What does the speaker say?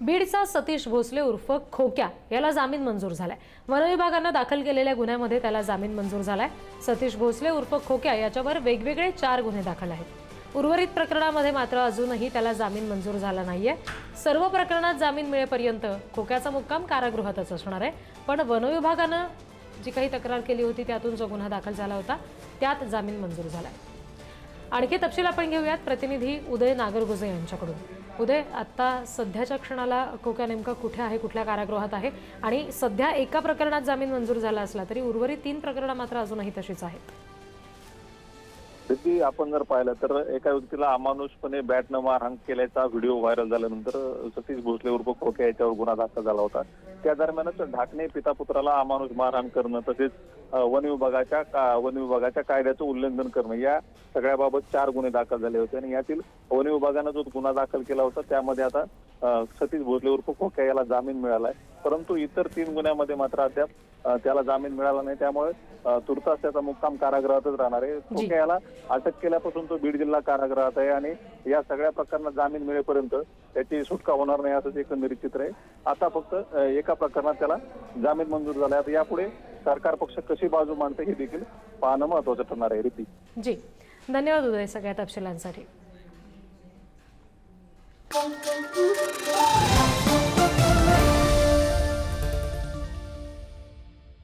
बीडचा सतीश भोसले उर्फ खोक्या याला जामीन मंजूर झालाय. वनविभागानं दाखल केलेल्या गुन्ह्यामध्ये त्याला जामीन मंजूर झालाय. सतीश भोसले उर्फ खोक्या याच्यावर वेगवेगळे चार गुन्हे दाखल आहेत. उर्वरित प्रकरणामध्ये मात्र अजूनही त्याला जामीन मंजूर झाला नाहीये. सर्व प्रकरणात जामीन मिळेपर्यंत खोक्याचा मुक्काम कारागृहातच असणार आहे. पण वनविभागानं जी काही तक्रार केली होती त्यातून जो गुन्हा दाखल झाला होता त्यात जामीन मंजूर झालाय. आणखी तपशील आपण घेऊयात. प्रतिनिधी उदय नागरगुजे यांच्याकडून. उदय आता सध्याच्या क्षणाला कोक्या नेमका कुठे आहे कुठल्या कारागृहात आहे? आणि सध्या एका प्रकरणात जामीन मंजूर झाला असला तरी उर्वरित तीन प्रकरणं मात्र अजूनही तशीच आहेत. त्याची आपण जर पाहिलं तर एका व्यक्तीला अमानुषपणे बॅटनं मारहाण केल्याचा व्हिडिओ व्हायरल झाल्यानंतर सतीश भोसले उर्फ खोके याच्यावर गुन्हा दाखल झाला होता. त्या दरम्यानच ढाकणे पिता पुत्राला अमानुष मारहाण करणं तसेच वन विभागाच्या का- वन विभागाच्या कायद्याचं उल्लंघन करणं या सगळ्याबाबत चार गुन्हे दाखल झाले होते आणि यातील वन विभागानं जो गुन्हा दाखल केला होता त्यामध्ये आता सतीश भोसले उर्फ खोके याला जामीन मिळालाय. परंतु इतर तीन गुन्ह्यामध्ये मात्र अद्याप त्याला जामीन मिळाला नाही. त्यामुळे तुर्तास त्याचा मुक्काम कारागृहातच राहणार आहे. याला अटक केल्यापासून तो बीड जिल्हा कारागृहात आहे आणि या सगळ्या प्रकरणात जामीन मिळेपर्यंत त्याची सुटका होणार नाही असंच एकंदरीत चित्र आहे. आता फक्त एका प्रकरणात त्याला जामीन मंजूर झाला आता यापुढे सरकार पक्ष कशी बाजू मांडते हे देखील पाहणं महत्वाचं ठरणार आहे रिती जी. धन्यवाद उदय सगळ्या तपशिलांसाठी.